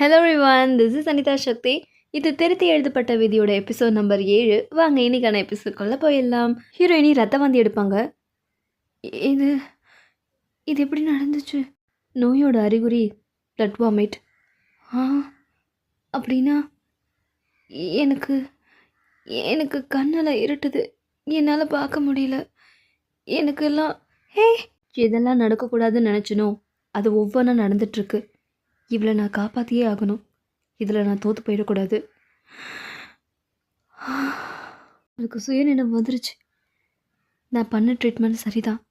Hello Rivan this is Anitha Shakti இது திருத்தி எழுதப்பட்ட விதியோட எபிசோட் நம்பர் ஏழு. வாங்க இன்னைக்கான எபிசோட்குள்ளே போயிடலாம். ஹீரோயினி ரத்த வாந்தி எடுப்பாங்க. இது இது எப்படி நடந்துச்சு? நோயோட அறிகுறி பிளட் வாமிட் ஆ அப்படின்னா எனக்கு எனக்கு கண்ணில் இருட்டுது. என்னால் பார்க்க முடியல. எனக்கு எல்லாம் ஹே! இதெல்லாம் நடக்கக்கூடாதுன்னு நினச்சினோ? அது ஒவ்வொன்றா நடந்துட்டுருக்கு இவளை நான் காப்பாற்றியே ஆகணும். இதில் நான் தோற்று போயிடக்கூடாது. எனக்கு சுயநினைவு வந்துருச்சு. நான் பண்ண ட்ரீட்மெண்ட் சரிதான்.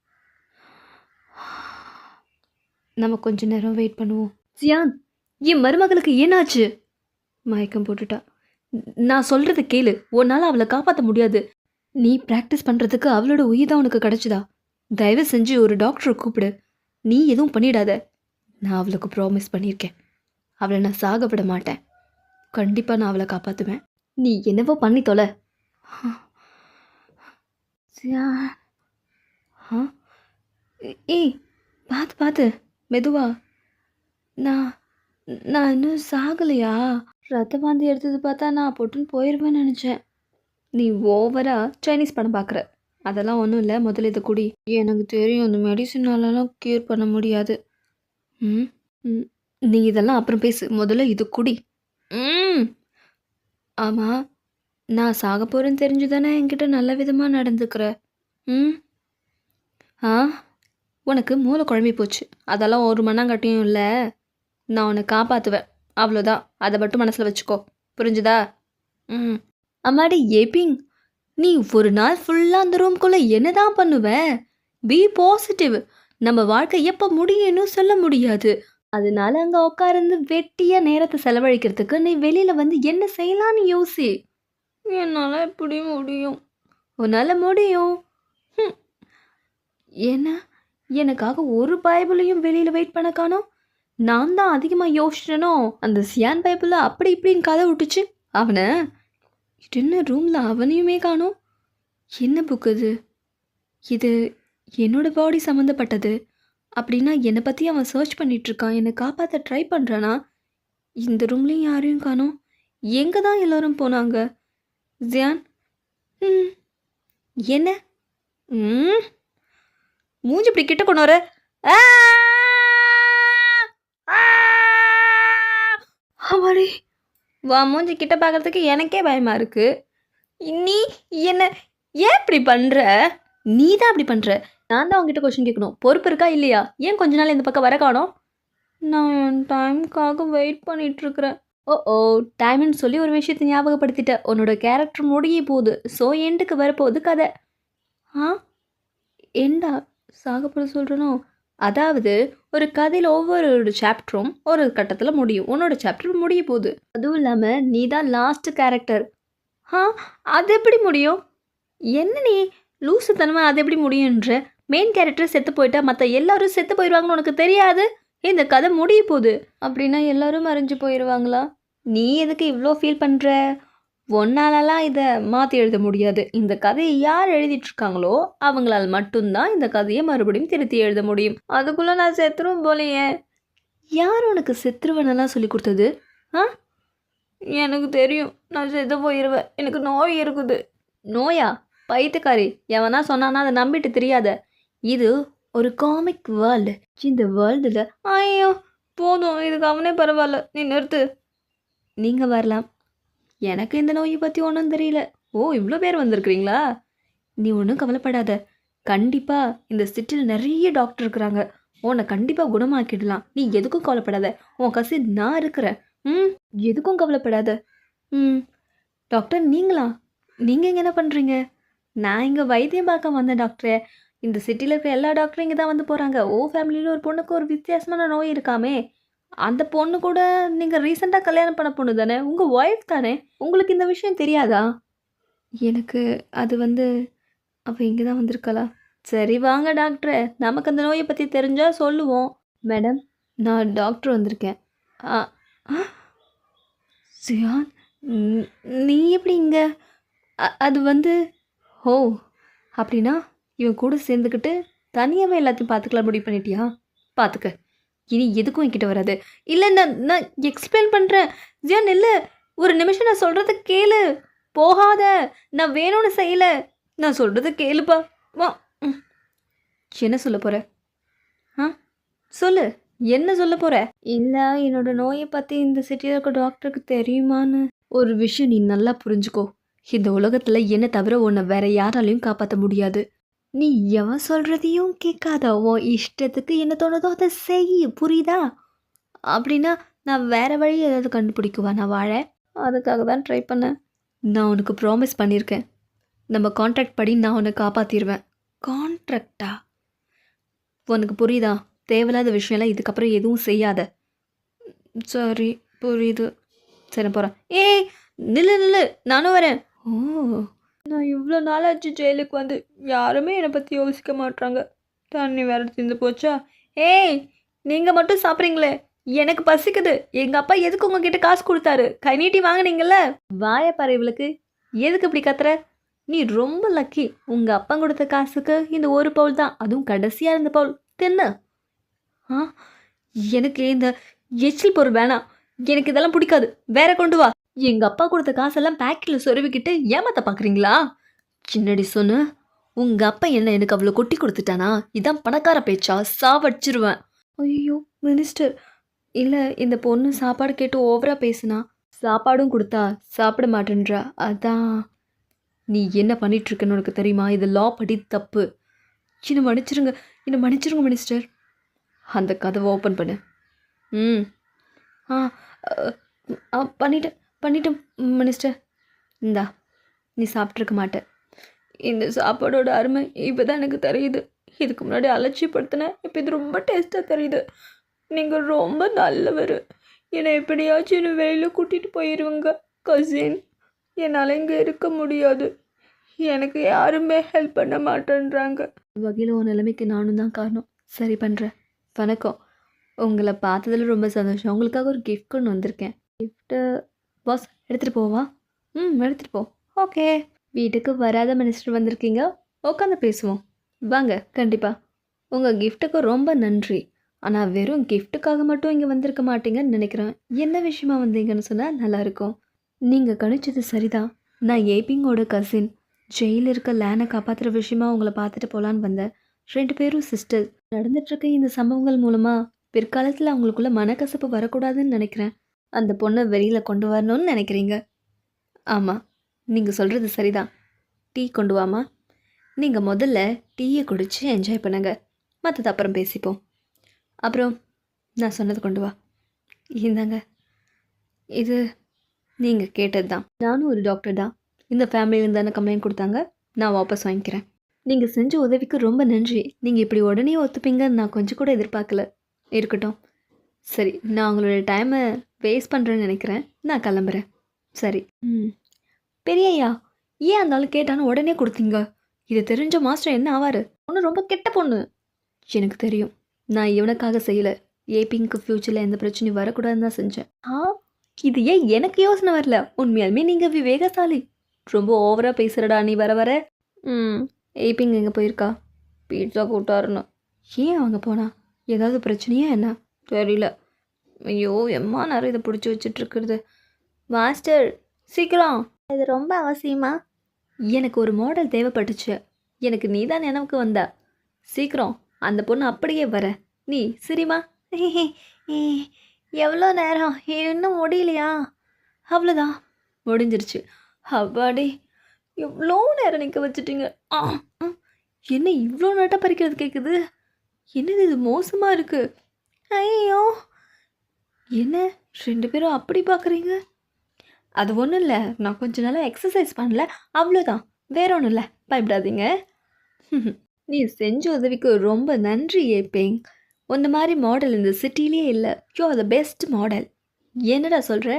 நம்ம கொஞ்ச நேரம் வெயிட் பண்ணுவோம். சியான் என் மருமகளுக்கு ஏனாச்சு மயக்கம் போட்டுட்டா. நான் சொல்கிறத கேளு. உன்னால் அவளை காப்பாற்ற முடியாது. நீ ப்ராக்டிஸ் பண்ணுறதுக்கு அவளோட உயிர் தான் உனக்கு கிடச்சிதா? தயவு செஞ்சு ஒரு டாக்டரை கூப்பிடு. நீ எதுவும் பண்ணிடாத. நான் அவளுக்கு ப்ராமிஸ் பண்ணியிருக்கேன் அவளை நான் சாக விட மாட்டேன். கண்டிப்பாக நான் அவளை காப்பாற்றுவேன் நீ என்னவோ பண்ணி தொலை. சியா. ஆ? ஏய் பார்த்து பார்த்து மெதுவா. நான் நான் இன்னும் சாகலையா? ரத்த வாந்தி எடுத்தது பார்த்தா நான் பொட்டுன்னு போயிடுவேன்னு நினச்சேன். நீ ஓவராக சைனீஸ் படம் பார்க்குற அதெல்லாம் ஒன்றும் இல்லை முதல்ல இதை குடி. எனக்கு தெரியும் இந்த மெடிசினாலலாம் க்யூர் பண்ண முடியாது. ம். நீ இதெல்லாம் அப்புறம் பேசு. முதல்ல இது குடி. ம். ஆமாம் நான் சாக போகிறேன்னு தெரிஞ்சு தானே என்கிட்ட நல்ல விதமாக நடந்துக்கிற. ம். ஆ உனக்கு மூளை குழம்பி போச்சு. அதெல்லாம் ஒரு மண்ணாங்கட்டியும் இல்லை. நான் உன்னை காப்பாற்றுவேன் அவ்வளோதான். அதை மட்டும் மனசில் வச்சுக்கோ. புரிஞ்சுதா? ம். அம்மாடி ஏபிங். நீ ஒரு நாள் ஃபுல்லாக அந்த ரூம்குள்ளே என்ன தான் பண்ணுவ? பி பாசிட்டிவ் நம்ம வாழ்க்கை எப்போ முடியும்னு சொல்ல முடியாது. அதனால அங்கே உட்கார்ந்து வெட்டியாக நேரத்தை செலவழிக்கிறதுக்கு நீ வெளியில் வந்து என்ன செய்யலாம்னு யோசி. என்னால் எப்படி முடியும்? உன்னால் முடியும். என்ன எனக்காக ஒரு பைபிளையும் வெளியில் வெயிட் பண்ண காணோம். நான் தான் அதிகமாக யோசிச்சனோ அந்த சியான் பைபிளில் அப்படி இப்படின்னு கதை விட்டுச்சு அவனை என்ன ரூமில் அவனையுமே காணோம். என்ன புக் இது இது என்னோட பாடி சம்மந்தப்பட்டது. அப்படின்னா என்னை பற்றி அவன் சர்ச் பண்ணிகிட்ருக்கான் என்னை காப்பாற்ற ட்ரை பண்ணுறானா இந்த ரூம்லேயும் யாரையும் காணோம். எங்கே தான் எல்லோரும் போனாங்க? ஜியான் ம். என்ன? ம். மூஞ்சி இப்படி கிட்ட கொண்டு வர. ஆ! வா மூஞ்சி கிட்ட பார்க்கறதுக்கு எனக்கே பயமாக இருக்குது நீ என்ன ஏன் இப்படி பண்ணுற நீ தான் அப்படி பண்ணுற நான் தான் உங்ககிட்ட கொஸ்டின் கேட்கணும். பொறுப்பு இருக்கா இல்லையா? ஏன் கொஞ்ச நாள் இந்த பக்கம் வர காணோம்? நான் டைமுக்காக வெயிட் பண்ணிட்டு இருக்கிறேன் ஓ ஓ டைம்னு சொல்லி ஒரு விஷயத்தை ஞாபகப்படுத்திட்ட. உன்னோட கேரக்டர் முடிய போகுது. ஸோ எண்டுக்கு வரப்போகுது கதை. ஆ? ஏண்டா சாகப்பட சொல்கிறனோ அதாவது ஒரு கதையில் ஒவ்வொரு சாப்டரும் ஒரு கட்டத்தில் முடியும். உன்னோட சாப்டர் முடிய போகுது. அதுவும் இல்லாமல் நீ தான் லாஸ்ட் கேரக்டர் ஆ? அது எப்படி முடியும்? என்ன நீ? லூசுத்தனமாக அது எப்படி முடியுன்ற மெயின் கேரக்டர் செத்து போயிட்டா மற்ற எல்லாரும் செத்து போயிடுவாங்கன்னு உனக்கு தெரியாது? இந்த கதை முடிய போகுது. அப்படின்னா எல்லாரும் மறைஞ்சு போயிடுவாங்களா நீ எதுக்கு இவ்வளோ ஃபீல் பண்ணுற ஒன்னாலலாம் இதை மாற்றி எழுத முடியாது. இந்த கதையை யார் எழுதிட்டுருக்காங்களோ அவங்களால் மட்டும்தான் இந்த கதையை மறுபடியும் திருத்தி எழுத முடியும். அதுக்குள்ளே நான் செத்துருவேன் போலையே. யார் உனக்கு செத்துருவனெல்லாம் சொல்லி கொடுத்தது? ஆ? எனக்கு தெரியும். நான் செத்து போயிடுவேன் எனக்கு நோய் இருக்குது. நோயா? பைத்தியக்காரி. எவனா சொன்னான்னா அதை நம்பிட்டு தெரியாத. இது ஒரு காமிக் வேர்ல்டு இந்த வேர்ல்டில் ஐயோ போதும் இதுக்கு அவனே பரவாயில்ல. நீ நிறுத்து. நீங்கள் வரலாம். எனக்கு இந்த நோயை பற்றி ஒன்றும் தெரியல. ஓ இவ்வளோ பேர் வந்திருக்கிறீங்களா? நீ ஒன்றும் கவலைப்படாத. கண்டிப்பாக இந்த சிட்டியில் நிறைய டாக்டர் இருக்கிறாங்க. உன்னை கண்டிப்பாக குணமாக்கிடலாம். நீ எதுக்கும் கவலைப்படாத. உன் கசின் நான் இருக்கிறேன். ம் எதுக்கும் கவலைப்படாத. ம் டாக்டர் நீங்களா? நீங்கள் இங்கே என்ன பண்ணுறீங்க நான் இங்கே வைத்தியம் பார்க்க வந்தேன் டாக்டரே இந்த சிட்டியில் இருக்க எல்லா டாக்டரும் இங்கே தான் வந்து போகிறாங்க ஓ ஃபேமிலியில் ஒரு பொண்ணுக்கு ஒரு வித்தியாசமான நோய் இருக்காமே. அந்த பொண்ணு கூட நீங்கள் ரீசெண்டாக கல்யாணம் பண்ண பொண்ணு தானே? உங்கள் ஒய்ஃப் தானே? உங்களுக்கு இந்த விஷயம் தெரியாதா? எனக்கு அது வந்து அவள் இங்கே தான் வந்திருக்கலா சரி வாங்க டாக்டரே நமக்கு அந்த நோயை பற்றி தெரிஞ்சால் சொல்லுவோம். மேடம் நான் டாக்டர் வந்திருக்கேன்? சியான் ந- நீ எப்படி இங்கே? அது வந்து ஓ அப்படின்னா இவன் கூட சேர்ந்துக்கிட்டு தனியாகவே எல்லாத்தையும் பார்த்துக்கலாம் முடிவு பண்ணிட்டியா? பார்த்துக்க. இனி எதுக்கும் என்கிட்ட வராது. இல்லை நான் நான் எக்ஸ்பிளைன் பண்ணுறேன் ஜியான் இல்லை. ஒரு நிமிஷம் நான் சொல்கிறத கேளு. போகாத. நான் வேணும்னு செய்யலை. நான் சொல்கிறத கேளுப்பா. வா. என்ன சொல்ல போகிற ஆ? சொல்லு. என்ன சொல்ல போகிற இல்லை என்னோட நோயை பற்றி இந்த சிட்டியில் இருக்க டாக்டருக்கு தெரியுமான்னு. ஒரு விஷயம் நீ நல்லா புரிஞ்சுக்கோ. இந்த உலகத்தில் என்ன தவிர உன்னை வேற யாராலையும் காப்பாற்ற முடியாது. நீ எவன் சொல்கிறதையும் கேட்காத. உன் இஷ்டத்துக்கு என்ன தோணுதோ அதை செய் புரியுதா? அப்படின்னா நான் வேறு வழி ஏதாவது கண்டுபிடிக்குவா? நான் வாழ? அதுக்காக தான் ட்ரை பண்ணேன். நான் உனக்கு ப்ராமிஸ் பண்ணியிருக்கேன் நம்ம கான்ட்ராக்ட் படி நான் உன்னை காப்பாற்றிடுவேன் கான்ட்ராக்டா உனக்கு புரியுதா? தேவையில்லாத விஷயம்லாம் இதுக்கப்புறம் எதுவும் செய்யாத. சரி புரியுது. சரி போகிறேன் ஏய் நில்லு நில்லு. நானும் வரேன். ஓ. நான் இவ்வளோ நாளாச்சு ஜெயிலுக்கு வந்து யாருமே என்னை பற்றி யோசிக்க மாட்றாங்க. தண்ணி வேற தீர்ந்து போச்சா? ஏய் நீங்கள் மட்டும் சாப்பிட்றீங்களே. எனக்கு பசிக்குது. எங்கள் அப்பா எதுக்கு உங்ககிட்ட காசு கொடுத்தாரு? கை நீட்டி வாங்குனீங்கல்ல? வாயப்பாரு இவளுக்கு. எதுக்கு இப்படி கத்துற? நீ ரொம்ப லக்கி உங்கள் அப்பா கொடுத்த காசுக்கு இந்த ஒரு பவுல் தான். அதுவும் கடைசியாக இருந்த பவுல். தின்னு. ஆ எனக்கு இந்த எச்சில் பொருள் வேணாம். எனக்கு இதெல்லாம் பிடிக்காது. வேற கொண்டு வா. எங்கள் அப்பா கொடுத்த காசெல்லாம் பேக்கெட்டில் சொருவிக்கிட்டு ஏமாத்த பார்க்குறீங்களா சின்னடி சொன்னு உங்கள் அப்பா என்ன எனக்கு அவ்வளோ கொட்டி கொடுத்துட்டானா? இதான் பணக்கார பேச்சா? சாவடிச்சிருவேன். ஐயோ மினிஸ்டர் இல்லை இந்த பொண்ணு சாப்பாடு கேட்டு ஓவராக பேசுனா? சாப்பாடும் கொடுத்தா சாப்பிட மாட்டேன்றா. அதான். நீ என்ன பண்ணிகிட்ருக்கன்னு உனக்கு தெரியுமா? இது லா படி தப்பு. என்னை மன்னிச்சிருங்க. என்னை மன்னிச்சிருங்க மினிஸ்டர் அந்த கதவை ஓப்பன் பண்ணு. ம். ஆ ஆ பண்ணிட்டேன். பண்ணிட்டோம் மினிஸ்டர் இந்தா நீ சாப்பிட்ருக்க மாட்டேன் இந்த சாப்பாடோட அருமை இப்போ தான் எனக்கு தெரியுது. இதுக்கு முன்னாடி அலட்சியப்படுத்தினேன் இப்போ இது ரொம்ப டேஸ்ட்டாக தெரியுது. நீங்கள் ரொம்ப நல்லவர். என்னை எப்படியாச்சும் என்னை வெளியில் கூட்டிகிட்டு போயிடுவங்க கசின் என்னால் இங்கே இருக்க முடியாது. எனக்கு யாருமே ஹெல்ப் பண்ண மாட்டேன்றாங்க. வகையில் உன் நிலைமைக்கு நானும் தான் காரணம். சரி பண்ணுறேன் வணக்கம். உங்களை பார்த்ததில் ரொம்ப சந்தோஷம். உங்களுக்காக ஒரு கிஃப்ட் கொண்டு வந்திருக்கேன். கிஃப்ட்டு பாஸ் எடுத்துகிட்டு போவா ம் எடுத்துகிட்டு போ. ஓகே. வீட்டுக்கு வராத மினிஸ்டர் வந்திருக்கீங்க. உட்காந்து பேசுவோம். வாங்க கண்டிப்பாக உங்கள் கிஃப்ட்டுக்கு ரொம்ப நன்றி. ஆனால் வெறும் கிஃப்ட்டுக்காக மட்டும் இங்கே வந்திருக்க மாட்டீங்கன்னு நினைக்கிறேன். என்ன விஷயமா வந்தீங்கன்னு சொன்னால் நல்லாயிருக்கும். நீங்கள் கணிச்சது சரிதான். நான் ஏபிங்கோட கசின் ஜெயிலில் இருக்க லேனை காப்பாற்றுற விஷயமா உங்களை பார்த்துட்டு போகலான்னு வந்தேன். ரெண்டு பேரும் சிஸ்டர் நடந்துட்டுருக்க இந்த சம்பவங்கள் மூலமாக பிற்காலத்தில் அவங்களுக்குள்ள மனக்கசப்பு வரக்கூடாதுன்னு நினைக்கிறேன். அந்த பொண்ணை வெளியில் கொண்டு வரணும்னு நினைக்கிறீங்க? ஆமாம் நீங்கள் சொல்கிறது சரிதான். டீ கொண்டு வாமா நீங்கள் முதல்ல டீயை குடித்து என்ஜாய் பண்ணுங்க. மற்றது அப்புறம் பேசிப்போம். அப்புறம் நான் சொன்னது கொண்டு வா. இந்தாங்க. இது நீங்கள் கேட்டது தான் நானும் ஒரு டாக்டர் தான். இந்த ஃபேமிலியிலேருந்து தானே கம்ப்ளைண்ட் கொடுத்தாங்க. நான் வாபஸ் வாங்கிக்கிறேன். நீங்கள் செஞ்ச உதவிக்கு ரொம்ப நன்றி. நீங்கள் இப்படி உடனே ஒத்துப்பீங்கன்னு நான் கொஞ்சம் கூட எதிர்பார்க்கல. இருக்கட்டும். சரி நான் உங்களோட டைமை வேஸ்ட் பண்ணுறேன்னு நினைக்கிறேன். நான் கிளம்புறேன். சரி. ம். பெரியய்யா ஏன் அந்த ஆள் கேட்டான்னு உடனே கொடுத்தீங்க? இது தெரிஞ்ச மாஸ்டர் என்ன ஆவார்? ஒன்று ரொம்ப கெட்ட பொண்ணு. எனக்கு தெரியும். நான் இவனுக்காக செய்யலை. ஏபிங்க்கு ஃப்யூச்சரில் எந்த பிரச்சனையும் வரக்கூடாதுன்னு தான் செஞ்சேன். ஆ இது ஏன் எனக்கு யோசனை வரல? உண்மையாலுமே நீங்கள் விவேகசாலி. ரொம்ப ஓவராக பேசுகிறடா நீ வர வர. ம். ஏபிங் எங்கே போயிருக்கா? பீட்சா கூட்டாருன்னு ஏன் அவங்க போனா? ஏதாவது பிரச்சனையா என்ன? தெரியல. ஐயோ எம்மா நேரம் இதை பிடிச்சி வச்சுட்டு இருக்கிறது மாஸ்டர் சீக்கிரம். இது ரொம்ப அவசியமா? எனக்கு ஒரு மாடல் தேவைப்பட்டுச்சு. எனக்கு நீ தான் நினைவுக்கு வந்தா. சீக்கிரம் அந்த பொண்ணு அப்படியே வர. நீ சரிம்மா எவ்வளோ நேரம்? இன்னும் முடியலையா? அவ்வளோதான். முடிஞ்சிருச்சு. அப்பாடி எவ்வளோ நேரம் நிற்க வச்சுட்டீங்க. ஆ. என்ன இவ்வளோ நட்டா பறிக்கிறது கேட்குது என்னது இது மோசமாக இருக்கு? ஐயோ. என்ன? ரெண்டு பேரும் அப்படி பார்க்குறீங்க அது ஒன்றும் இல்லை. நான் கொஞ்ச நாளாக எக்ஸசைஸ் பண்ணல. அவ்வளோதான் வேற ஒன்றும் இல்லை. பயப்படாதீங்க. நீ செஞ்ச உதவிக்கு ரொம்ப நன்றி ஏப்பேங் உன்ன மாதிரி மாடல் இந்த சிட்டிலே இல்லை. You are the best model என்னடா சொல்கிற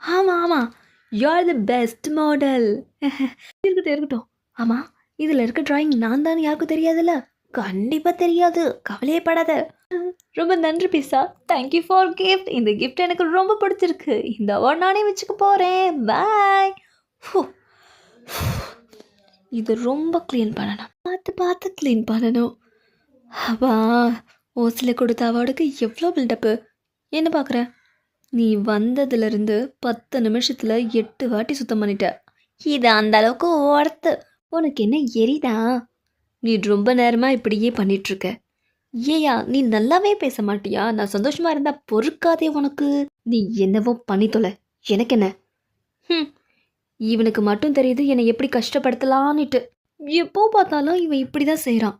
ஆமாம் ஆமாம் you are the best model இருக்கட்டும் இருக்கட்டும். ஆமாம் இதில் இருக்க ட்ராயிங் நான் தான் யாருக்கும் தெரியாதுல்ல? கண்டிப்பாக தெரியாது. கவலையே படாத. ரொம்ப நன்றி பிசா. தேங்க்யூ ஃபார் கிஃப்ட் இந்த கிஃப்ட் எனக்கு ரொம்ப பிடிச்சிருக்கு. இந்த அவார்ட் நானே வச்சுக்க போகிறேன் பாய் இது ரொம்ப க்ளீன் பண்ணணும். பார்த்து பார்த்து க்ளீன் பண்ணணும். அப்பா ஓசில் கொடுத்த அவார்டுக்கு எவ்வளோ பில்டப்பு என்ன பார்க்குற? நீ வந்ததுலேருந்து பத்து நிமிஷத்தில் எட்டு வாட்டி சுத்தம் பண்ணிட்ட. இது அந்த அளவுக்கு ஒர்த்து உனக்கு என்ன எரிதா? நீ ரொம்ப நேரமாக இப்படியே பண்ணிகிட்ருக்க ஏயா நீ நல்லாவே பேச மாட்டியா? நான் சந்தோஷமா இருந்தா பொறுக்காதே உனக்கு. நீ என்னவோ பண்ணி தொலை. எனக்கு என்ன? ஹம், இவனுக்கு மட்டும் தெரியுது என்னை எப்படி கஷ்டப்படுத்தலான்னுட்டு. எப்போ பார்த்தாலும் இவன் இப்படி தான் செய்கிறான்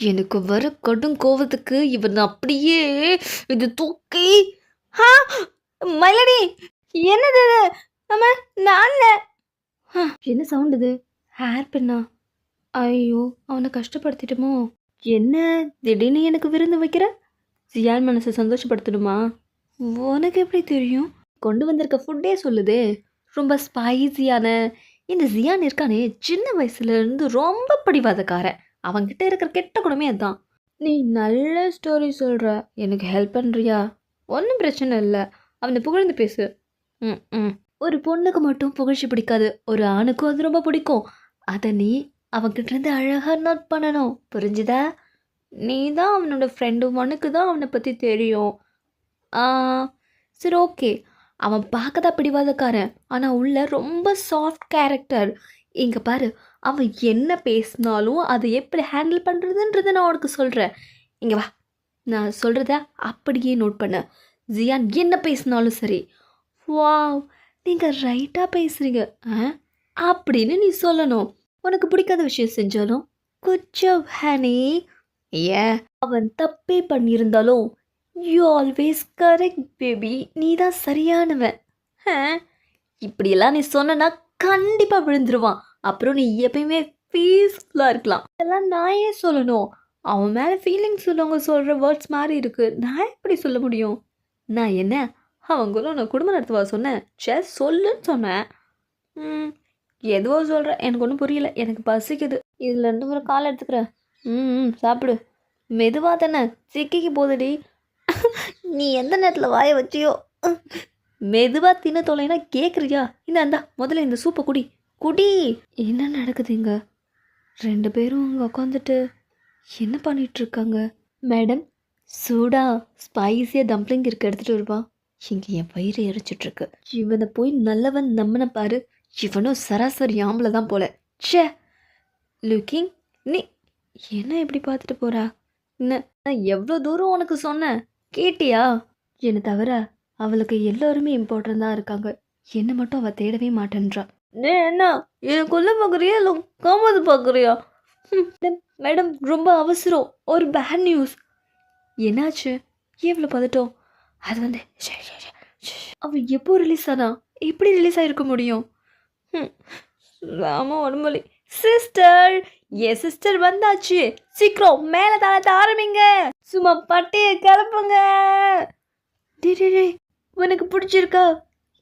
எனக்கு வர கடும் கோவத்துக்கு இவன் அப்படியே இது தூக்கி. ஹா! மயிலடி என்னது இது? நம்ம நான் என்ன சவுண்ட் இது? ஹேர் பின்னா ஐயோ அவனை கஷ்டப்படுத்திட்டோமோ? என்ன? திடீர்னு எனக்கு விருந்து வைக்கிற? ஜியான் மனசை சந்தோஷப்படுத்தணுமா? உனக்கு எப்படி தெரியும்? கொண்டு வந்திருக்க ஃபுட்டே சொல்லுதே. ரொம்ப ஸ்பைசியான இந்த ஜியான் இருக்கானே சின்ன வயசுல இருந்து ரொம்ப பிடிவாதக்காரன். அவன்கிட்ட இருக்கிற கெட்ட குணமே அதான். நீ நல்ல ஸ்டோரி சொல்கிற எனக்கு ஹெல்ப் பண்ணுறியா ஒன்றும் பிரச்சனை இல்லை. அவனை புகழ்ந்து பேசு. ம் ம். ஒரு பொண்ணுக்கு மட்டும் புகழ்ச்சி பிடிக்காது. ஒரு ஆணுக்கும் அது ரொம்ப பிடிக்கும். அதை நீ அவன்கிட்டருந்து அழகாக நோட் பண்ணணும். புரிஞ்சுதா? நீ தான் அவனோட ஃப்ரெண்டு உனக்கு தான் அவனை பற்றி தெரியும். சரி ஓகே அவன் பார்க்க தான் பிடிவாதக்காரன். ஆனால் உள்ள ரொம்ப சாஃப்ட் கேரக்டர் இங்கே பாரு அவன் என்ன பேசினாலும் அதை எப்படி ஹேண்டில் பண்ணுறதுன்றதை நான் உனக்கு சொல்கிறேன் இங்கே வா நான் சொல்கிறத அப்படியே நோட் பண்ண. ஜியான் என்ன பேசினாலும் சரி. வாவ் நீங்கள் ரைட்டாக பேசுகிறீங்க ஆ அப்படின்னு நீ சொல்லணும். உனக்கு பிடிக்காத விஷயம் செஞ்சாலும் குச்சவ் ஹனி. ஏ அவன் தப்பே பண்ணியிருந்தாலும் யூ ஆல்வேஸ் கரெக்ட் பேபி நீ தான் சரியானவன். ஆ, இப்படியெல்லாம் நீ சொன்னா கண்டிப்பாக விழுந்துருவான். அப்புறம் நீ எப்பயுமே பீஸ்ஃபுல்லாக இருக்கலாம். இதெல்லாம் நான் ஏன் சொல்லணும்? அவன் மேலே ஃபீலிங்ஸ் உள்ளவங்க சொல்கிற வேர்ட்ஸ் மாதிரி இருக்குது நான் எப்படி சொல்ல முடியும்? நான் என்ன? அவங்களும் நான் குடும்பம் நடத்துவா சொன்னேன். சே சொல்லுன்னு சொன்னேன். ம் எதுவோ சொல்கிறேன் எனக்கு ஒன்றும் புரியல. எனக்கு பசிக்குது. இதுலேருந்து ஒரு கால் எடுத்துக்கிறேன். ம் ம், சாப்பிடு. மெதுவாக தானே? சிக்கிக்கு போதுடி. நீ எந்த நேரத்தில் வாயை வச்சியோ? மெதுவாக தின்ன தொலைனா கேட்குறியா இந்த இந்தா முதல்ல இந்த சூப்பை குடி. குடி. என்ன நடக்குது இங்கே? ரெண்டு பேரும் அங்கே உட்காந்துட்டு என்ன பண்ணிட்டு இருக்காங்க? மேடம் சூடா ஸ்பைசியாக டம்ப்ளிங் இருக்க எடுத்துகிட்டு வருவா இங்கே என் வயிறு எரிச்சிட்ருக்கு இவனை போய் நல்லவன் நம்பின பாரு. இவனும் சராசரி ஆம்பளை தான் போல. ச்சே! லுக்கிங் நீ என்ன இப்படி பார்த்துட்டு போறா? என்ன நான் எவ்வளோ தூரம் உனக்கு சொன்னேன்? கேட்டியா? என்னை தவிர அவளுக்கு எல்லாருமே இம்பார்ட்டன்ட் தான் இருக்காங்க. என்னை மட்டும் அவள் தேடவே மாட்டேன்றா. நீ என்ன எனக்கு கொல்ல பார்க்குறியா இல்லை காமது பார்க்குறியா? மேடம் ரொம்ப அவசரம். ஒரு பேட் நியூஸ் என்னாச்சு? எவ்வளோ பதட்டம்? அது வந்து ஷே, ஷே, ஷே, ஷே. அவ எப்போ ரிலீஸ் ஆனா? எப்படி ரிலீஸ் ஆகிருக்க முடியும்? ராம உடம்புலி. சிஸ்டர் என் சிஸ்டர் வந்தாச்சு. சீக்கிரம் மேலே தாளத்தை ஆரம்பிங்க. சும்மா பட்டையை கிளப்புங்க. டேய், உனக்கு பிடிச்சிருக்கா?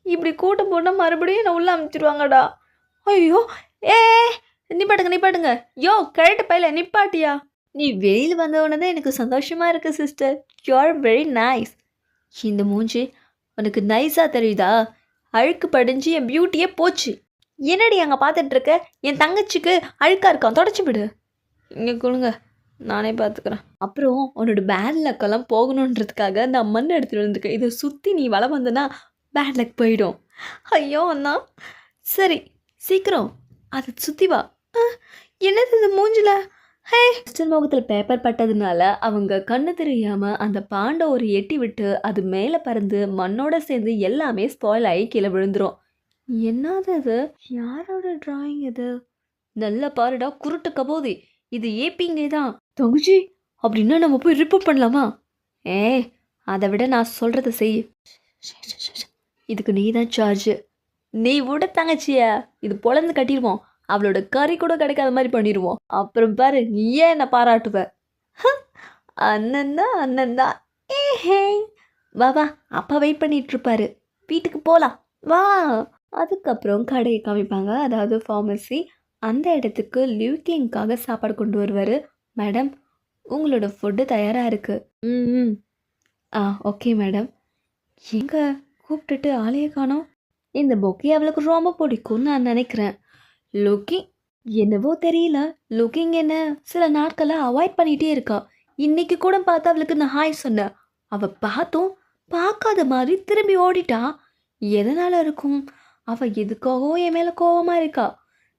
இப்படி கூட்டம் போட்டால் மறுபடியும் என்ன உள்ள அமைச்சிருவாங்கடா. ஐயோ ஏ நிப்பாட்டுங்க நிப்பாட்டுங்க. யோ கரெக்ட் பையில நிப்பாட்டியா? நீ வெளியில் வந்த உடனே தான் எனக்கு சந்தோஷமாக இருக்கு sister you are very nice இந்த மூஞ்சி உனக்கு நைஸாக தெரியுதா? அழுக்கு படிஞ்சு என் பியூட்டியே போச்சு. என்னடி அங்கே பார்த்துட்டு இருக்க என் தங்கச்சிக்கு அழுக்கா இருக்கான் தொடச்சி விடு. இங்கே கொடுங்க நானே பார்த்துக்கிறேன் அப்புறம் உன்னோட பேட் லக்கெல்லாம் போகணுன்றதுக்காக நான் மண் எடுத்துகிட்டு வந்திருக்கேன் இதை சுற்றி நீ வள வந்தனா பேட் லக் போயிடும். ஐயோ அண்ணா. சரி சீக்கிரம். அதை சுற்றி வா. என்னது இது மூஞ்சில? ஹே. கிறிஸ்டன் முகத்தில் பேப்பர் பட்டதுனால அவங்க கண்ணு தெரியாம அந்த பாண்டை ஒரு எட்டி விட்டு அது மேலே பறந்து மண்ணோட சேர்ந்து எல்லாமே ஸ்பாயில் ஆகி கீழே விழுந்துரும். என்னது இது? யாரோட டிராயிங் இது? நல்ல பாருடா குருட்டு கபோதி. இது ஏபிங்க தான் தொங்குச்சி அப்படின்னா நம்ம போய் ரிப்போர்ட் பண்ணலாமா? ஏ அதை விட நான் சொல்கிறத செய். இதுக்கு நீ தான் சார்ஜு நீ விட தங்கச்சியா இது பொழந்து கட்டிடுவோம். அவளோட கறி கூட கிடைக்காத மாதிரி பண்ணிடுவோம். அப்புறம் பாரு நீ ஏன் என்னை பாராட்டுவ? அண்ணன் தான் அண்ணன் தான் ஏஹே வா வா அப்பா வெயிட் பண்ணிட்டு இருப்பாரு. வீட்டுக்கு போகலாம் வா. அதுக்கப்புறம் கடையை காமிப்பாங்க. அதாவது ஃபார்மசி அந்த இடத்துக்கு லியூக்கிங்காக சாப்பாடு கொண்டு வருவார். மேடம் உங்களோட ஃபுட்டு தயாராக இருக்குது ம் ம். ஆ ஓகே மேடம். எங்கே? கூப்பிட்டுட்டு ஆளையே காணோம். இந்த பொக்கே அவளுக்கு ரொம்ப பிடிக்கும்னு நான் நினைக்கிறேன். லுக்கிங் என்னவோ தெரியல. லுக்கிங் என்ன? சில நாட்களாக அவாய்ட் பண்ணிகிட்டே இருக்கா. இன்னைக்கு கூட பார்த்து அவளுக்கு நான் ஹாய் சொன்னேன் அவள் பார்த்தும் பார்க்காத மாதிரி திரும்பி ஓடிட்டா. எதனால் இருக்கும்? அவள் எதுக்காகவோ என் மேலே கோவமாக இருக்கா.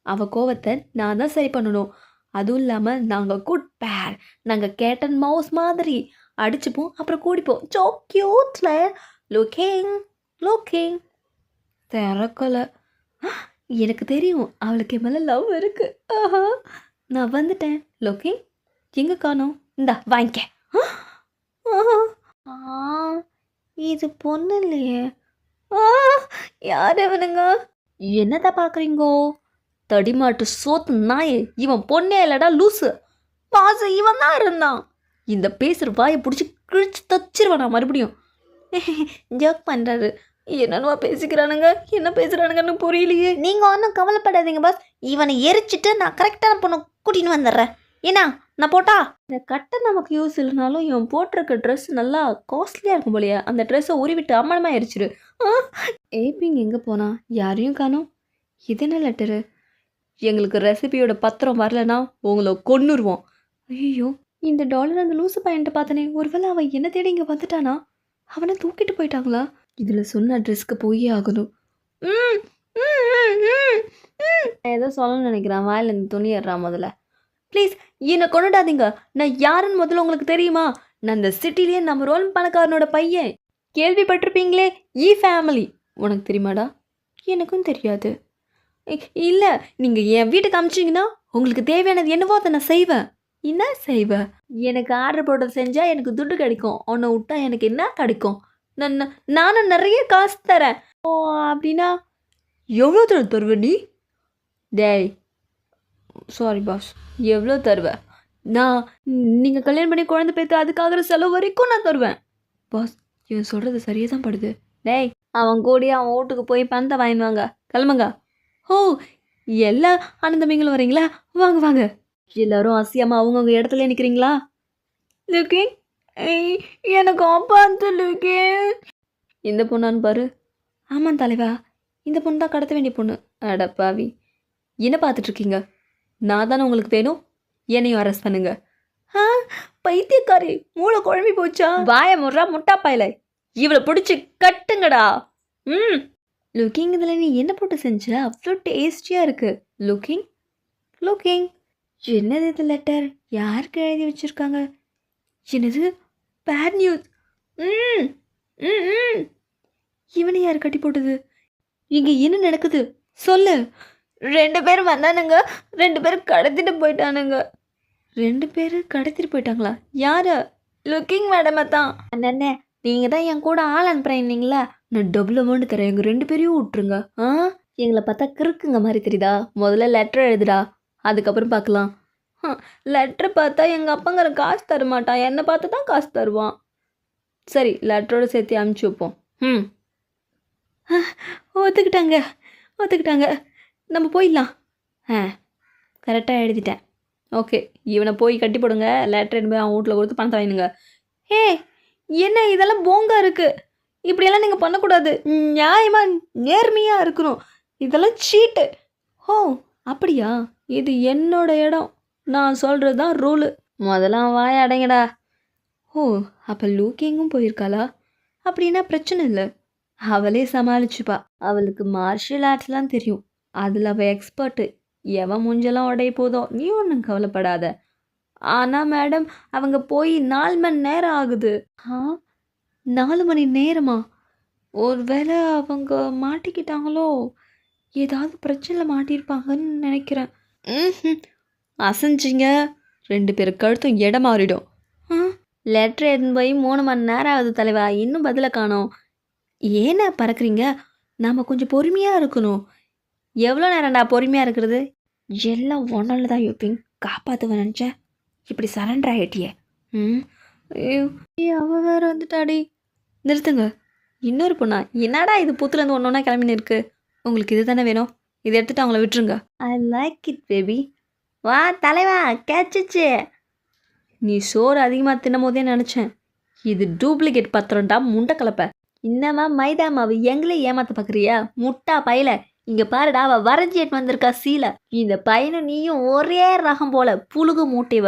அவள் கோவத்தை நான் தான் சரி பண்ணணும். அதுவும் இல்லாமல் நாங்கள் குட் பேர் நாங்கள் கேட்டன் மவுஸ் மாதிரி. அடிச்சுப்போம் அப்புறம் கூடிப்போம். சோ கியூட்ல லுக்கிங் லுக்கிங் திறக்கலை. எனக்கு தெரியும் அவளுக்கு மேலே லவ் இருக்கு. ஆஹா. நான் வந்துட்டேன். லுக்கிங் எங்கே காணோம். இந்தா வாங்கிக்க. ஆ இது பொண்ணு இல்லையே. யார் இவனுங்க? என்னதா பார்க்குறீங்கோ தடிமாட்டு சோத்து நாயே இவன் பொண்ணே இல்லடா லூசு. பாசு இவன் தான் இருந்தான். இந்த பேசுகிற வாயை பிடிச்சி கிழிச்சு தச்சிருவான் நான் மறுபடியும். ஜோக் பண்ணுறாரு என்னென்னவா பேசிக்கிறானுங்க. என்ன பேசுகிறானுங்கன்னு புரியலையே. நீங்கள் ஒன்றும் கவலைப்படாதீங்க பாஸ் இவனை எரிச்சிட்டு நான் கரெக்டான பொண்ணை கூட்டின்னு வந்துடுறேன். ஏன்னா நான் போட்டா? இந்த கட்டை நமக்கு யூஸ் இல்லைனாலும் இவன் போட்டிருக்க ட்ரெஸ் நல்லா காஸ்ட்லியாக இருக்கும் போலையா. அந்த ட்ரெஸ்ஸை உருவிட்டு அம்மனமாக எரிச்சிரு. ஏபிங் எங்கே போனா? யாரையும் காணோம். இது என்ன லெட்டரு எங்களுக்கு ரெசிபியோட பத்திரம் வரலனா உங்களை கொன்னுருவோம். ஐயோ இந்த டாலர் அந்த லூசு பையன்ட்டு பார்த்தனே ஒருவேளை அவன் என்ன தேடி இங்கே வந்துட்டானா? அவனை தூக்கிட்டு போயிட்டாங்களா? இதில் சொன்ன அட்ரஸ்க்கு போயே ஆகணும். ம், ம், ஏதோ சொல்லணும்னு நினைக்கிறேன். வாயில் இந்த துணி ஏறான் முதல்ல. ப்ளீஸ் என்னை கொண்டுடாதீங்க நான் யாருன்னு முதல்ல உங்களுக்கு தெரியுமா? நான் இந்த சிட்டிலேயே நம்ம ரோல் பணக்காரனோட பையன். கேள்விப்பட்டிருப்பீங்களே? E இ ஃபேமிலி உனக்கு தெரியுமாடா? எனக்கும் தெரியாது. இல்லை நீங்கள் என் வீட்டுக்கு அமிச்சிங்கன்னா உங்களுக்கு தேவையானது என்னவோ அதை நான் செய்வேன். என்ன செய்வேன்? எனக்கு ஆர்டர் போட்டது செஞ்சால் எனக்கு துட்டு கிடைக்கும். உன்னை விட்டா எனக்கு என்ன கிடைக்கும்? நான் நான்- நானும் நிறைய காசு தரேன். ஓ அப்படின்னா எவ்வளோ தர தருவ நீ? டேய் சாரி பாஸ் எவ்வளோ தருவேன் நான் நீங்கள் கல்யாணம் பண்ணி குழந்தை பேத்து அதுக்காகிற செலவு வரைக்கும் நான் தருவேன். பாஸ் இவன் சொல்கிறது சரியாக தான் படுது. டேய் அவன் கூடயே அவன் வீட்டுக்கு போய் பணத்தை வாங்கிடுவாங்க கிளம்புங்க. ஓ எல்லா ஆனந்தமிங்களும் வரீங்களா? வாங்க வாங்க. எல்லாரும் அசியமாக அவங்கவுங்க இடத்துல நிற்கிறீங்களா லுக்கிங் எனக்கு அப்பாத்து லுக்கிங் இந்த பொண்ணான்னு பாரு. ஆமாம் தலைவா. இந்த பொண்ணு தான் கடத்த வேண்டிய பொண்ணு. அடப்பாவி என்ன பார்த்துட்ருக்கீங்க நான் தானே உங்களுக்கு வேணும்? என்னையும் அரெஸ்ட் பண்ணுங்க. ஆ பைத்தியக்காரி. மூளை குழம்பி போச்சா? வாய முறா முட்டா பாயில. இவளை பிடிச்சி கட்டுங்கடா. ம். லுக்கிங் இதில் நீ என்ன போட்டு செஞ்ச? அவ்வளோ டேஸ்டியாக இருக்குது லுக்கிங் லுக்கிங் என்னது இது லெட்டர் யாருக்கு எழுதி வச்சுருக்காங்க? என்னது? பேட் நியூஸ் ம். ம் ம். இவனை யார் கட்டி போட்டது? இங்கே என்ன நடக்குது? சொல்லு. ரெண்டு பேரும் வந்தானுங்க. ரெண்டு பேரும் கடத்திட்டு போயிட்டானுங்க. ரெண்டு பேர் கடத்திட்டு போயிட்டாங்களா? யார்? லுக்கிங் மேடமை தான். அண்ணே நீங்கள் தான் என் கூட ஆள் அனுப்புறீங்களா? நான் டபுள் அமௌண்ட் தரேன். எங்கள் ரெண்டு பேரையும் விட்ருங்க ஆ? எங்களை பார்த்தா கிறுக்குங்க மாதிரி தெரியுதா? முதல்ல லெட்டர் எழுதுடா. அதுக்கப்புறம் பார்க்கலாம். லெட்ரு பார்த்தா எங்கள் அப்பங்கிற காசு தர மாட்டான் என்னை பார்த்து தான் காசு தருவான். சரி லெட்டரோட சேர்த்து அமுச்சு வைப்போம். ம். ஒத்துக்கிட்டாங்க. ஒத்துக்கிட்டாங்க. நம்ம போயிடலாம். ஆ கரெக்டாக எழுதிட்டேன். ஓகே இவனை போய் கட்டி போடுங்க. லெட்டர் எடுத்து போய் அவன் வீட்டில் கொடுத்து பணத்தை வாங்கினுங்க. ஏ என்ன இதெல்லாம் போங்கா இருக்குது இப்படியெல்லாம் நீங்கள் பண்ணக்கூடாது. நியாயமாக நேர்மையாக இருக்கணும். இதெல்லாம் சீட்டு ஓ அப்படியா? இது என்னோட இடம். நான் சொல்கிறது தான் ரூலு முதல்ல வாய அடைங்கடா. ஓ அப்போ லூக்கிங்கும் போயிருக்காளா? அப்படின்னா பிரச்சனை இல்லை. அவளே சமாளிச்சுப்பா. அவளுக்கு மார்ஷியல் ஆர்ட்ஸ்லாம் தெரியும். அதில் அவள் எக்ஸ்பர்ட்டு எவன் மூஞ்செல்லாம் உடைய போதோ நீ ஒன்றும் கவலைப்படாத. ஆனால் மேடம் அவங்க போய் நாலு மணி நேரம் ஆகுது. ஆ? நாலு மணி நேரமா? ஒருவேளை அவங்க மாட்டிக்கிட்டாங்களோ? ஏதாவது பிரச்சனையில் மாட்டியிருப்பாங்கன்னு நினைக்கிறேன். ம்ஹும். அசைஞ்சிங்க. ரெண்டு பேர் கழுத்தும் இடம் மாறிடும். லெட்ரு எடுத்துன்னு போய் மூணு மணி நேரம் ஆகுது தலைவா. இன்னும் பதிலை காணோம். ஏன்னா பறக்குறீங்க? நாம் கொஞ்சம் பொறுமையாக இருக்கணும். எவ்வளோ நேரம்டா பொறுமையாக இருக்கிறது? எல்லாம் ஒன்றால் தான் யோப்பிங் காப்பாற்றுவேன் நினச்சேன். இப்படி சரண்டர் ஆகிட்டியே ம். ஐயோ ஏ அவ வேற வந்துட்டாடி. நிறுத்துங்க. இன்னொரு பொண்ணா என்னடா இது புத்துலேருந்து ஒன்று ஒன்றா கிளம்பின்னு இருக்கு உங்களுக்கு இது தானே வேணும்? இதை எடுத்துட்டு அவங்கள விட்டுருங்க. ஐ லைக் இட் பேபி வா தலைவா கேச்சிச்சு. நீ சோறு அதிகமாக தின்னும் போதே நினச்சேன். இது டூப்ளிகேட் பத்திரம்டா முண்டை கலப்பை. என்னம்மா மைதா மாவு எங்களே ஏமாத்த பார்க்குறியா முட்டா பையில. இங்கே பாருடா அவ வரைஞ்சி எட்டு வந்திருக்கா சீலை. இந்த பையனும் நீயும் ஒரே ரகம் போல புழுகு மூட்டைவ.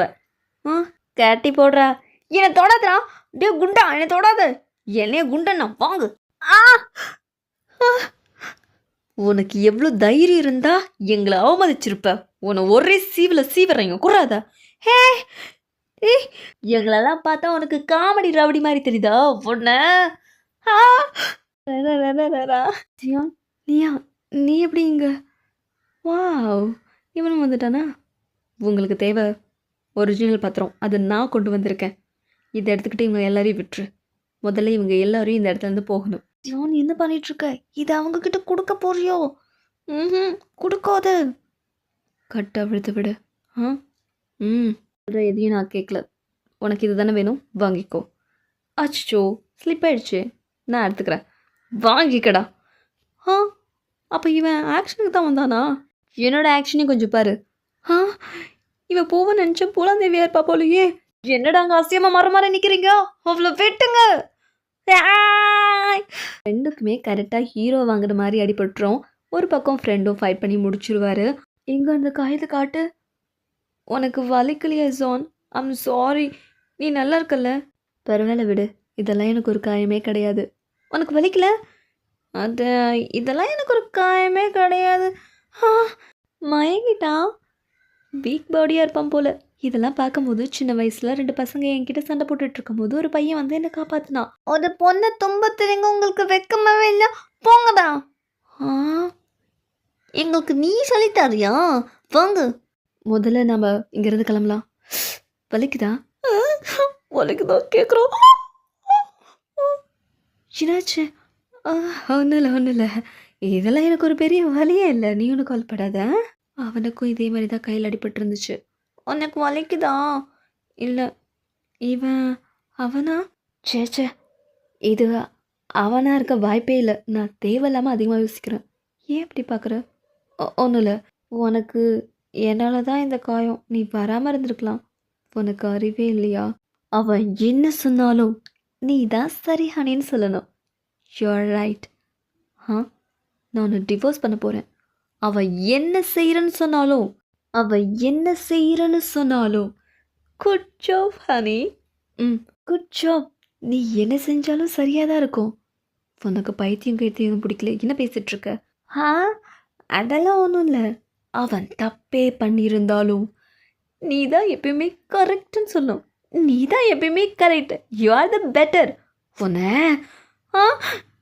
ம் கட்டி போடுறா. என்னை தொடாதடா. டே குண்டா என்னை தொடாத. என்னைய குண்டண்ணா வாங்கு. உனக்கு எவ்வளோ தைரியம் இருந்தா எங்களை அவமதிச்சிருப்ப. உன்னை ஒரே சீவில் சீவறீங்க குறாத ஹே எங்களெல்லாம் பார்த்தா உனக்கு காமெடி ரவுடி மாதிரி தெரியுதா உன்ன? நீயா நீ எப்படி இங்க? வாவ் இவனும் வந்துட்டானா? உங்களுக்கு தேவை ஒரிஜினல் பத்திரம் அது நான் கொண்டு வந்திருக்கேன். இதை எடுத்துக்கிட்டு இவங்க எல்லாரையும் விட்டுரு. முதல்ல இவங்க எல்லாரையும் இந்த இடத்துல இருந்து போகணும். ஜான் என்ன பண்ணிட்டு இருக்க இதை அவங்க கிட்ட கொடுக்க போறியோ? ம் கொடுக்காத. கட்ட விழுத்து விடு. ஆ? ம். எதையும் நான் கேட்கல. உனக்கு இது தானே வேணும்? வாங்கிக்கோ. அச்சோ ஸ்லிப் ஆயிடுச்சு. நான் எடுத்துக்கிறேன். வாங்கிக்கடா. ஆ? அப்போ இவன் ஆக்ஷனுக்கு தான் வந்தானா? என்னோட ஆக்ஷனையும் கொஞ்சம் பாரு. ஆ? இவன் போவ நினச்ச போலாம் தேவியா இருப்பா போலயே. என்னடா அங்கே அசியமா மரம் மரம் நிற்கிறீங்க அவ்வளோ வெட்டுங்க! ரெண்டுக்குமே கரெக்டாக ஹீரோ வாங்குற மாதிரி அடிபட்டுரும். ஒரு பக்கம் ஃப்ரெண்டும் ஃபைட் பண்ணி முடிச்சிருவாரு. இங்கே அந்த காயத்தை காட்டு. உனக்கு வலிக்கலையா ஜோன் ஐம் சாரி நீ நல்லா இருக்கல்ல? பரவாயில்ல விடு. இதெல்லாம் எனக்கு ஒரு காயமே கிடையாது. உனக்கு வலிக்கல? அது இதெல்லாம் எனக்கு ஒரு காயமே கிடையாது. மயங்கிட்டான். வீக் பாடியாக இருப்பான் போல. இதெல்லாம் பார்க்கும்போது சின்ன வயசுல ரெண்டு பசங்க என்கிட்ட சண்டை போட்டுட்டு இருக்கும்போது ஒரு பையன் வந்து என்னை காப்பாத்தினான். ஒரு பொண்ணை தும்ப தெரியுங்க உங்களுக்கு வெக்கமாவே இல்லை? போங்கடா ஆ. எங்களுக்கு நீ சொல்லித்தாரியா வாங்க முதல்ல நம்ம இங்கிருந்து கிளம்பலாம். வலிக்குதா? வலிக்குதா கேட்குறோம் என்னாச்சு? ஒன்றும் இல்லை ஒன்றும் இல்லை இதெல்லாம் எனக்கு ஒரு பெரிய வலியே இல்லை. நீ ஒன்றும் கவலைப்படாத. அவனுக்கும் இதே மாதிரி தான் கையில் அடிபட்டு இருந்துச்சு உனக்கு வலிக்குதா இல்லை இவன் அவனா? சேச்சே இது அவனாக இருக்க வாய்ப்பே இல்லை. நான் தேவையில்லாமல் அதிகமாக யோசிக்கிறேன். ஏன் இப்படி பார்க்குற ஒன்றும் இல்லை. உனக்கு என்னால் தான் இந்த காயம். நீ வராமல் இருந்திருக்கலாம். உனக்கு அறிவே இல்லையா? அவன் என்ன சொன்னாலும் நீ தான் சரி ஹனின்னு சொல்லணும். யூஆர் ரைட் ஆ? நான் உன்னை டிவோர்ஸ் பண்ண போகிறேன் அவள் என்ன செய்கிறன்னு சொன்னாலும் அவள் என்ன செய்கிறன்னு சொன்னாலும் குட் ஜாப் ஹனி ம் குட் ஜாப் நீ என்ன செஞ்சாலும் சரியாக தான் இருக்கும். உனக்கு பைத்தியம் கைத்தியம் பிடிக்கல? என்ன பேசிகிட்ருக்க ஆ அதெல்லாம் ஒன்றும் இல்லை. அவன் தப்பே பண்ணியிருந்தாலும் நீ தான் எப்பயுமே கரெக்டுன்னு சொல்லும். நீ தான் எப்பயுமே correct. You are the better உன்ன? ஆ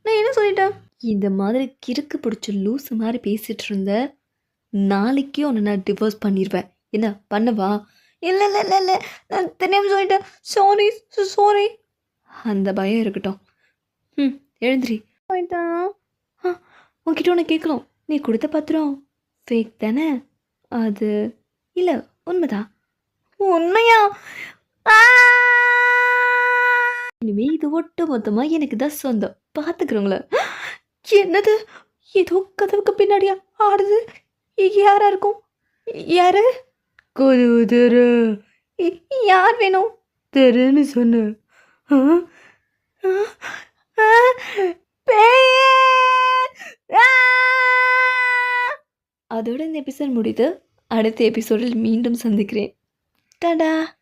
நான் என்ன சொல்லிட்டேன்? இந்த மாதிரி கிறுக்கு பிடிச்ச லூஸ் மாதிரி பேசிகிட்டு இருந்த நாளைக்கே உன்னை நான் டிவோர்ஸ் பண்ணிடுவேன் என்ன பண்ணவா? இல்லை இல்லை இல்லை இல்லை. நான் தெரியாமல் சொல்லிட்டேன். சாரி சாரி அந்த பயம் இருக்கட்டும். ம் எழுந்திரி. போயிட்டான் ஆ உன்கிட்ட ஒன்று கேட்கணும் நீ கொடுத்த பத்திரம் ஃபேக் தானே? அது இல்லை உண்மைதான் உண்மையா? இனிமே இது ஒட்டு மொத்தமாக எனக்கு தான் சொந்தம். பார்த்துக்கிறோங்கள என்னது? ஏதோ கதவுக்கு பின்னாடியா ஆடுது? இ- யாரா இருக்கும்? யாரு? கதவு தெரு. இ- யார் வேணும்? தெருன்னு சொன்ன! அதோட இந்த எபிசோட் முடியுது அடுத்த எபிசோடில் மீண்டும் சந்திக்கிறேன். டாடா!